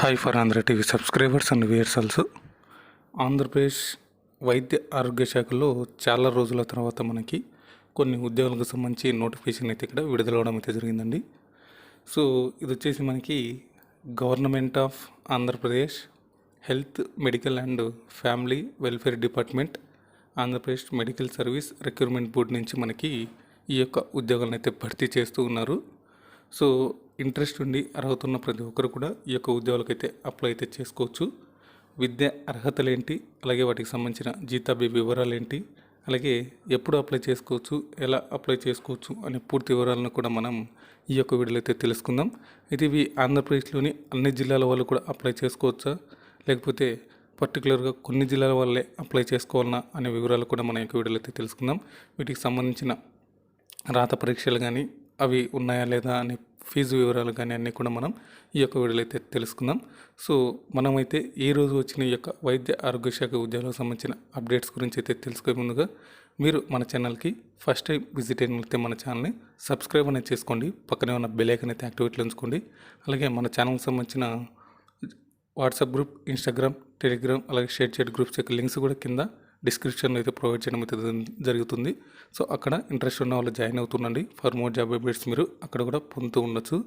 Hi for Andhra TV subscribers and viewers also Andhra Pradesh వైద్య ఆరోగ్య శాఖలో చాలా రోజుల తర్వాత మనకి కొన్ని ఉద్యోగాలకు సంబంధించి నోటిఫికేషన్ అయితే ఇక్కడ విడుదలవడం అయితే జరిగిందండి. సో ఇది వచ్చేసి మనకి government of Andhra Pradesh health medical and family welfare department Andhra Pradesh medical service recruitment board నుంచి మనకి ఈ యొక్క ఉద్యోగాలను అయితే భర్తీ చేస్తూ ఉన్నారు. సో ఇంట్రెస్ట్ ఉండి అర్హత ఉన్న ప్రతి ఒక్కరు కూడా ఈ యొక్క ఉద్యోగాలకైతే అప్లై అయితే చేసుకోవచ్చు. విద్య అర్హతలు ఏంటి అలాగే వాటికి సంబంధించిన జీతాబి వివరాలు ఏంటి అలాగే ఎప్పుడు అప్లై చేసుకోవచ్చు? ఎలా అప్లై చేసుకోవచ్చు? అనే పూర్తి వివరాలను కూడా మనం ఈ యొక్క వీడియోలో అయితే తెలుసుకుందాం. ఇది ఇవి ఆంధ్రప్రదేశ్లోని అన్ని జిల్లాల వాళ్ళు కూడా అప్లై చేసుకోవచ్చా? లేకపోతే పర్టికులర్గా కొన్ని జిల్లాల వాళ్ళే అప్లై చేసుకోవాలన్నా అనే వివరాలు కూడా మనం యొక్క వీడియోలో అయితే తెలుసుకుందాం. వీటికి సంబంధించిన రాత పరీక్షలు కానీ అవి ఉన్నాయా లేదా అనే ఫీజు వివరాలు కానీ అన్నీ కూడా మనం ఈ యొక్క వీడియోలో అయితే తెలుసుకుందాం. సో మనమైతే ఈ రోజు వచ్చిన ఈ యొక్క వైద్య ఆరోగ్య శాఖ ఉద్యోగాలకు సంబంధించిన అప్డేట్స్ గురించి అయితే తెలుసుకునే ముందుగా మీరు మన ఛానల్కి ఫస్ట్ టైం విజిట్ అయినట్లయితే మన ఛానల్ని సబ్స్క్రైబ్ అనేది చేసుకోండి. పక్కనే ఉన్న బెలైకన్ అయితే యాక్టివేట్లో ఉంచుకోండి. అలాగే మన ఛానల్కి సంబంధించిన వాట్సాప్ గ్రూప్ ఇన్స్టాగ్రామ్ టెలిగ్రామ్ అలాగే షేర్ చేట్ గ్రూప్స్ యొక్క లింక్స్ కూడా కింద డిస్క్రిప్షన్లో అయితే ప్రొవైడ్ చేయడం అయితే జరుగుతుంది. సో అక్కడ ఇంట్రెస్ట్ ఉన్న వాళ్ళు జాయిన్ అవుతుండండి. ఫర్ మోర్ జాబ్ అప్డేట్స్ మీరు అక్కడ కూడా పొందుతూ ఉండొచ్చు.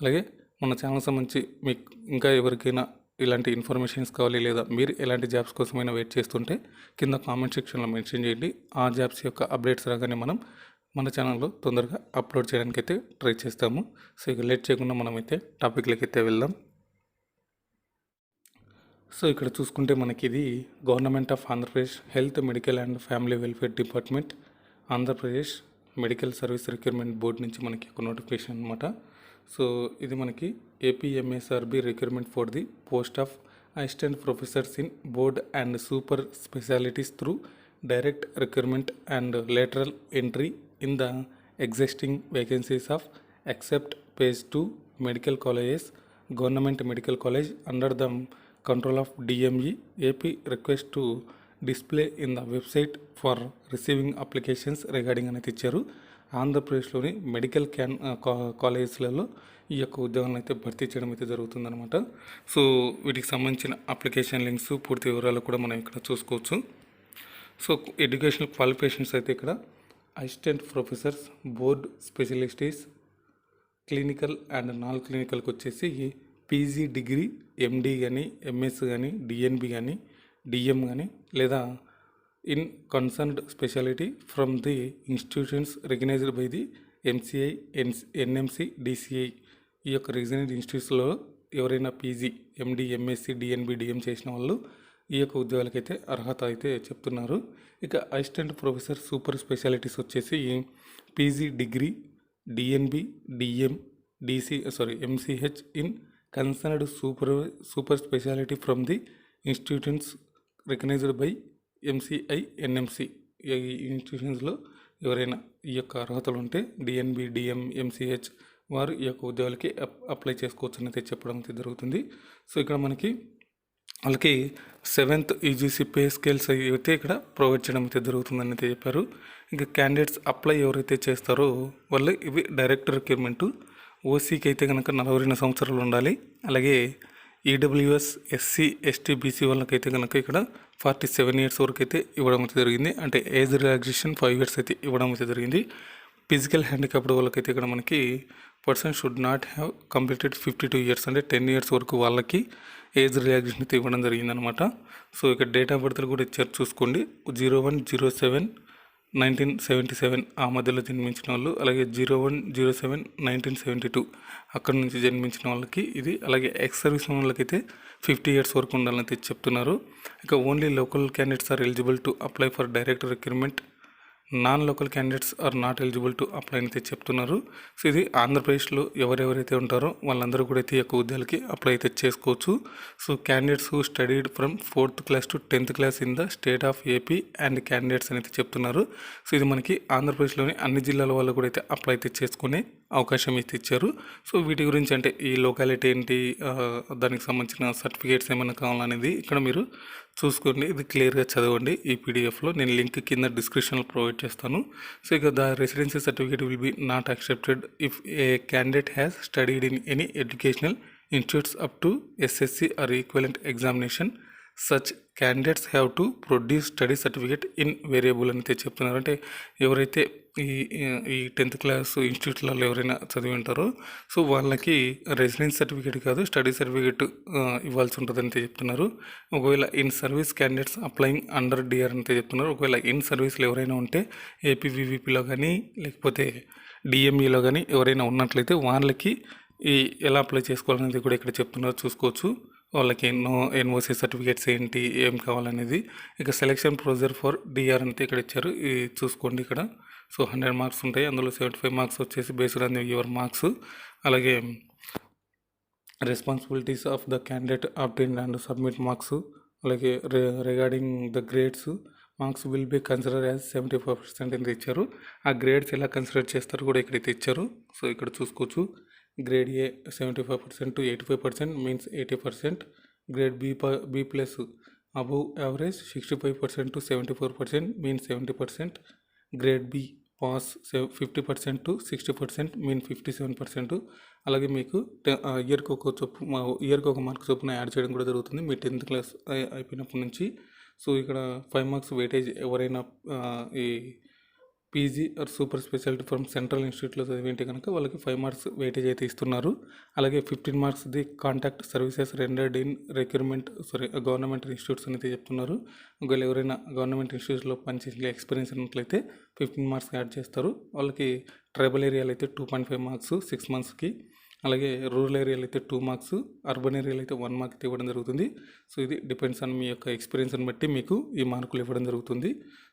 అలాగే మన ఛానల్ సంబంధించి మీకు ఇంకా ఎవరికైనా ఇలాంటి ఇన్ఫర్మేషన్స్ కావాలి లేదా మీరు ఎలాంటి జాబ్స్ కోసమైనా వెయిట్ చేస్తుంటే కింద కామెంట్ సెక్షన్లో మెన్షన్ చేయండి. ఆ జాబ్స్ యొక్క అప్డేట్స్ రాగానే మనం మన ఛానల్లో తొందరగా అప్లోడ్ చేయడానికి అయితే ట్రై చేస్తాము. సో ఇక లేట్ చేయకుండా మనమైతే టాపిక్లకి అయితే వెళ్దాం. సో ఇక్కడ చూసుకుంటే మనకి ఇది government of Andhra Pradesh health medical and family welfare department Andhra Pradesh medical service recruitment board నుంచి మనకి ఒక నోటిఫికేషన్ అనమాట సో ఇది మనకి APMSRB recruitment for the post of assistant professors in board and super specialities through direct recruitment and lateral entry in the existing vacancies of except page to medical colleges government medical college under the control of dme ap request to display in the website for receiving applications regarding అనేది ఇచ్చారు ఆంధ్రప్రదేశ్లోని medical can కాలేజెస్లలో ఈ యొక్క ఉద్యోగాలను అయితే భర్తీ చేయడం అయితే జరుగుతుందన్నమాట. సో వీటికి సంబంధించిన అప్లికేషన్ లింక్స్ పూర్తి వివరాలు కూడా మనం ఇక్కడ చూసుకోవచ్చు. సో ఎడ్యుకేషనల్ క్వాలిఫికేషన్స్ అయితే ఇక్కడ. Assistant professors board specialities clinical and non క్లినికల్కి వచ్చేసి పీజీ డిగ్రీ ఎండి కానీ ఎంఎస్ కానీ డిఎన్బి కానీ డిఎం కానీ లేదా in concerned speciality from the institutions recognised by the MCI N NMC DCI ఈ యొక్క రికగ్నైజ్డ్ ఇన్స్టిట్యూట్స్లో ఎవరైనా PG MD MSc DNB DM చేసిన వాళ్ళు ఈ యొక్క ఉద్యోగాలకైతే అర్హత అయితే చెప్తున్నారు. ఇక అసిస్టెంట్ ప్రొఫెసర్ సూపర్ స్పెషాలిటీస్ వచ్చేసి PG degree DNB DM DC sorry MCh in concerned super super speciality from the institutions recognised by MCI NMC. ఈ ఇన్స్టిట్యూషన్స్లో ఎవరైనా ఈ యొక్క అర్హతలు ఉంటే డిఎన్బి డిఎం ఎంసీహెచ్ వారు ఈ యొక్క ఉద్యోగాలకి అప్- అప్లై చేసుకోవచ్చు అనేది చెప్పడం అయితే జరుగుతుంది. సో ఇక్కడ మనకి వాళ్ళకి సెవెంత్ ఈజీసీ పే స్కేల్స్ అయితే ఇక్కడ ప్రొవైడ్ చేయడం అయితే జరుగుతుందని అయితే చెప్పారు. ఇంకా క్యాండిడేట్స్ అప్లై ఎవరైతే చేస్తారో వాళ్ళు ఇవి డైరెక్ట్ రిక్రూట్మెంట్ ఓసీకి అయితే కనుక నలభై రెండు సంవత్సరాలు ఉండాలి. అలాగే ఈడబ్ల్యూఎస్ ఎస్సీ ఎస్టీ బీసీ వాళ్ళకైతే కనుక ఇక్కడ ఫార్టీ సెవెన్ ఇయర్స్ వరకు అయితే ఇవ్వడం అయితే జరిగింది. అంటే ఏజ్ రిలాక్సేషన్ ఫైవ్ ఇయర్స్ అయితే ఇవ్వడం అయితే జరిగింది. ఫిజికల్ హ్యాండిక్యాప్డ్ వాళ్ళకైతే ఇక్కడ మనకి person should not have completed fifty two years అంటే టెన్ ఇయర్స్ వరకు వాళ్ళకి ఏజ్ రిలాక్సేషన్ అయితే ఇవ్వడం జరిగిందనమాట. సో ఇక్కడ డేట్ ఆఫ్ బర్త్ కూడా ఇచ్చారు చూసుకోండి. Zero one zero seven nineteen seventy seven ఆ మధ్యలో జన్మించిన వాళ్ళు అలాగే zero one zero seven nineteen seventy two అక్కడ నుంచి జన్మించిన వాళ్ళకి ఇది అలాగే ఎక్స్ సర్వీస్ వాళ్ళకైతే ఫిఫ్టీ ఇయర్స్ వరకు ఉండాలని అయితే చెప్తున్నారు. ఇక only local candidates are eligible to apply for direct recruitment non local candidates are not eligible to apply అయితే చెప్తున్నారు. సో ఇది ఆంధ్రప్రదేశ్లో ఎవరెవరైతే ఉంటారో వాళ్ళందరూ కూడా అయితే ఈ యొక్క ఉద్యోగాలకి అప్లై అయితే చేసుకోవచ్చు. So candidates who studied from fourth class to tenth class in the state of AP and candidates అని అయితే చెప్తున్నారు. సో ఇది మనకి ఆంధ్రప్రదేశ్లోని అన్ని జిల్లాల వాళ్ళు కూడా అయితే అప్లై అయితే చేసుకునే అవకాశం అయితే ఇచ్చారు. సో వీటి గురించి అంటే ఈ లొకాలిటీ ఏంటి దానికి సంబంధించిన సర్టిఫికేట్స్ ఏమైనా కావాలనేది ఇక్కడ మీరు చూసుకోండి. ఇది క్లియర్గా చదవండి ఈ పీడిఎఫ్లో నేను లింక్ కింద డిస్క్రిప్షన్లో ప్రొవైడ్ చేస్తాను. సో ఇక the residency certificate will be not accepted if a candidate has studied in any educational institutes up to SSC or equivalent examination such candidates have to produce study certificate in variable అని అయితే చెప్తున్నారు. అంటే ఎవరైతే ఈ ఈ tenth class ఇన్స్టిట్యూట్లలో ఎవరైనా చదివి ఉంటారో సో వాళ్ళకి రెసిడెన్స్ సర్టిఫికేట్ కాదు స్టడీ సర్టిఫికేట్ ఇవ్వాల్సి ఉంటుందని అయితే చెప్తున్నారు. ఒకవేళ in service candidates applying under DR అని అయితే చెప్తున్నారు. ఒకవేళ ఇన్ సర్వీస్లో ఎవరైనా ఉంటే ఏపీవీవీపీలో కానీ లేకపోతే డిఎంఈలో కానీ ఎవరైనా ఉన్నట్లయితే వాళ్ళకి ఈ ఎలా అప్లై చేసుకోవాలనేది కూడా ఇక్కడ చెప్తున్నారు. చూసుకోవచ్చు. వాళ్ళకి ఎన్నో ఎన్ఓసి సర్టిఫికేట్స్ ఏంటి ఏం కావాలనేది ఇక సెలెక్షన్ ప్రొసీజర్ ఫర్ డిఆర్ అంతా ఇక్కడ ఇచ్చారు. ఇది చూసుకోండి ఇక్కడ. సో హండ్రెడ్ మార్క్స్ ఉంటాయి. అందులో సెవెంటీ ఫైవ్ మార్క్స్ వచ్చేసి బేస్డ్ ఆన్ యువర్ మార్క్స్ అలాగే responsibilities of the candidate obtain and submit marks అలాగే regarding the grades marks will be consider as seventy five percent అని ఇచ్చారు. ఆ గ్రేడ్స్ ఎలా కన్సిడర్ చేస్తారు కూడా ఇక్కడైతే ఇచ్చారు. సో ఇక్కడ చూసుకోవచ్చు. Grade A seventy five percent to eighty five percent means eighty percent grade B B plus above average sixty five percent to seventy four percent mean seventy percent grade B pass fifty percent to sixty percent mean fifty seven percent అలాగే మీకు ఇయర్కి ఒక చొప్పు ఇయర్కి ఒక mark చొప్పున add చేయడం కూడా జరుగుతుంది. మీ టెన్త్ క్లాస్ అయిపోయినప్పటి నుంచి. సో ఇక్కడ ఫైవ్ మార్క్స్ వెయిటేజ్ ఎవరైనా ఈ PG or super speciality from central ఇన్స్టిట్యూట్లో చదివింటే కనుక వాళ్ళకి ఫైవ్ మార్క్స్ వెయిటేజ్ అయితే ఇస్తున్నారు. అలాగే fifteen marks the contact services rendered in recruitment sorry government institutes అయితే చెప్తున్నారు. ఒకవేళ ఎవరైనా గవర్నమెంట్ ఇన్స్టిట్యూట్స్లో పనిచేసే ఎక్స్పీరియన్స్ ఉన్నట్లయితే ఫిఫ్టీన్ మార్క్స్ యాడ్ చేస్తారు. వాళ్ళకి ట్రైబల్ ఏరియాలో అయితే two point five marks six మంత్స్కి అలాగే రూరల్ ఏరియాలో అయితే టూ మార్క్స్ అర్బన్ ఏరియాలో అయితే వన్ మార్క్ ఇవ్వడం జరుగుతుంది. సో ఇది డిపెండ్స్ ఆన్ మీ యొక్క ఎక్స్పీరియన్స్ని బట్టి మీకు ఈ మార్కులు ఇవ్వడం జరుగుతుంది.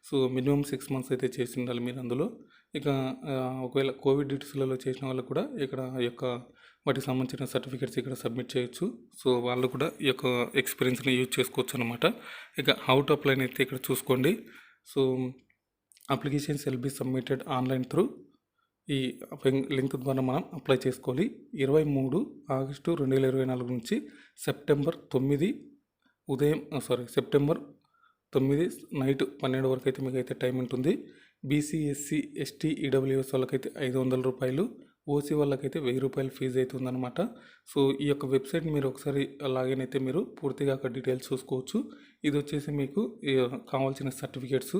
సో మినిమం సిక్స్ మంత్స్ అయితే చేసి ఉండాలి మీరు అందులో. ఇక ఒకవేళ కోవిడ్ డ్యూటీస్లలో చేసిన వాళ్ళు కూడా ఇక్కడ యొక్క వాటికి సంబంధించిన సర్టిఫికేట్స్ ఇక్కడ సబ్మిట్ చేయొచ్చు. సో వాళ్ళు కూడా ఈ యొక్క ఎక్స్పీరియన్స్ని యూజ్ చేసుకోవచ్చు అనమాట ఇక హౌ టు లైన్ అయితే ఇక్కడ చూసుకోండి. So applications will be submitted online through ఈ లింక్- ద్వారా మనం అప్లై చేసుకోవాలి. ఇరవై మూడు ఆగస్టు రెండు వేల ఇరవై నాలుగు నుంచి సెప్టెంబర్ తొమ్మిది ఉదయం సారీ సెప్టెంబర్ తొమ్మిది నైట్ పన్నెండు వరకు అయితే మీకు అయితే టైం ఉంటుంది. బీసీ ఎస్సీ ఎస్టీ ఈడబ్ల్యూఎస్ వాళ్ళకైతే ఐదు వందల రూపాయలు ఓసీ వాళ్ళకైతే వెయ్యి రూపాయల ఫీజు అయితే ఉందన్నమాట. సో ఈ యొక్క వెబ్సైట్ మీరు ఒకసారి లాగిన్ అయితే మీరు పూర్తిగా అక్కడ డీటెయిల్స్ చూసుకోవచ్చు. ఇది వచ్చేసి మీకు కావాల్సిన certificates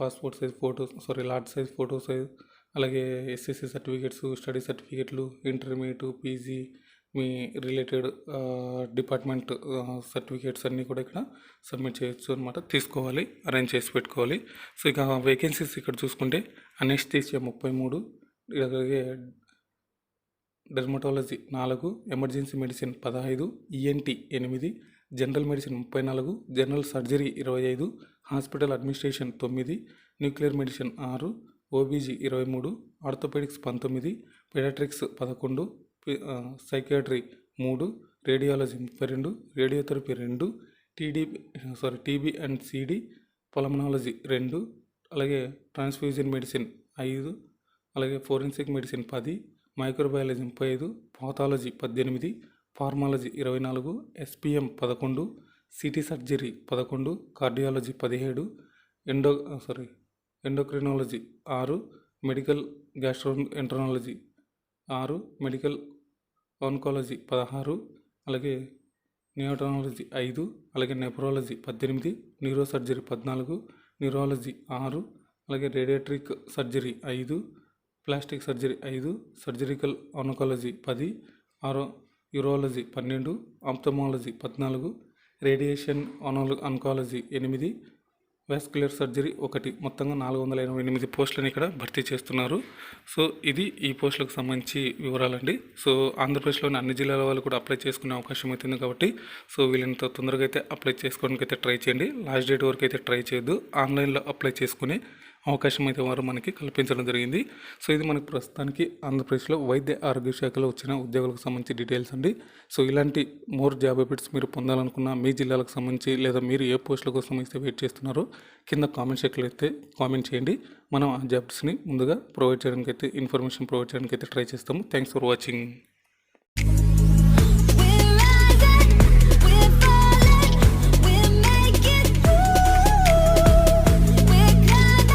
passport size photos sorry large size photo size అలాగే ఎస్ఎస్సి సర్టిఫికేట్స్ స్టడీ సర్టిఫికేట్లు ఇంటర్మీడియట్ పీజీ మీ రిలేటెడ్ డిపార్ట్మెంట్ సర్టిఫికేట్స్ అన్నీ కూడా ఇక్కడ సబ్మిట్ చేయొచ్చు అనమాట తీసుకోవాలి అరేంజ్ చేసి పెట్టుకోవాలి. సో ఇక వేకెన్సీస్ ఇక్కడ చూసుకుంటే అనెస్థీసియా ముప్పై మూడు అలాగే డెర్మటాలజీ నాలుగు ఎమర్జెన్సీ మెడిసిన్ పదహైదు ఈఎన్టీ ఎనిమిది జనరల్ మెడిసిన్ ముప్పై నాలుగు జనరల్ సర్జరీ ఇరవై ఐదు హాస్పిటల్ అడ్మినిస్ట్రేషన్ తొమ్మిది న్యూక్లియర్ మెడిసిన్ ఆరు ఓబీజీ ఇరవై మూడు ఆర్థోపెడిక్స్ పంతొమ్మిది పెడాట్రిక్స్ పదకొండు సైకియాట్రీ మూడు రేడియాలజీ ముప్పై రెండు రేడియోథెరపీ రెండు TD sorry TB and CD pulmonology రెండు అలాగే ట్రాన్స్ఫ్యూజన్ మెడిసిన్ ఐదు అలాగే ఫోరెన్సిక్ మెడిసిన్ పది మైక్రోబయాలజీ ముప్పై ఐదు పాథాలజీ పద్దెనిమిది ఫార్మాలజీ ఇరవై నాలుగు ఎస్పిఎం పదకొండు సిటీ సర్జరీ పదకొండు కార్డియాలజీ పదిహేడు ఎండో సారీ ఎండోక్రినాలజీ ఆరు మెడికల్ గ్యాస్ట్రో ఎంట్రనాలజీ ఆరు మెడికల్ ఆన్కాలజీ పదహారు అలాగే నియోటాలజీ ఐదు అలాగే నెఫ్రాలజీ పద్దెనిమిది న్యూరో సర్జరీ పద్నాలుగు న్యూరాలజీ ఆరు అలాగే రేడియాట్రిక్ సర్జరీ ఐదు ప్లాస్టిక్ సర్జరీ ఐదు సర్జరికల్ ఆనకాలజీ పది ఆరో యూరాలజీ పన్నెండు ఆప్థమాలజీ పద్నాలుగు రేడియేషన్ ఆనాల ఆన్కాలజీ ఎనిమిది వాస్కులర్ సర్జరీ ఒకటి మొత్తంగా నాలుగు వందల ఎనభై ఎనిమిది పోస్టులను ఇక్కడ భర్తీ చేస్తున్నారు. సో ఇది ఈ పోస్టులకు సంబంధించి వివరాలండి. సో ఆంధ్రప్రదేశ్లోని అన్ని జిల్లాల వాళ్ళు కూడా అప్లై చేసుకునే అవకాశం అవుతుంది కాబట్టి సో వీళ్ళంత తొందరగా అయితే అప్లై చేసుకోవడానికి అయితే ట్రై చేయండి. లాస్ట్ డేట్ వరకు అయితే ట్రై చేయొద్దు. ఆన్లైన్లో అప్లై చేసుకుని అవకాశం అయితే వారు మనకి కల్పించడం జరిగింది. సో ఇది మనకు ప్రస్తుతానికి ఆంధ్రప్రదేశ్లో వైద్య ఆరోగ్య శాఖలో వచ్చిన ఉద్యోగులకు సంబంధించి డీటెయిల్స్ అండి. సో ఇలాంటి మోర్ జాబ్ అప్డేట్స్ మీరు పొందాలనుకున్న మీ జిల్లాలకు సంబంధించి లేదా మీరు ఏ పోస్టుల కోసం అయితే వెయిట్ చేస్తున్నారో కింద కామెంట్ సెక్షన్లో అయితే కామెంట్ చేయండి. మనం ఆ జాబ్స్ని ముందుగా ప్రొవైడ్ చేయడానికి అయితే ఇన్ఫర్మేషన్ ప్రొవైడ్ చేయడానికి అయితే ట్రై చేస్తాము. Thanks for watching.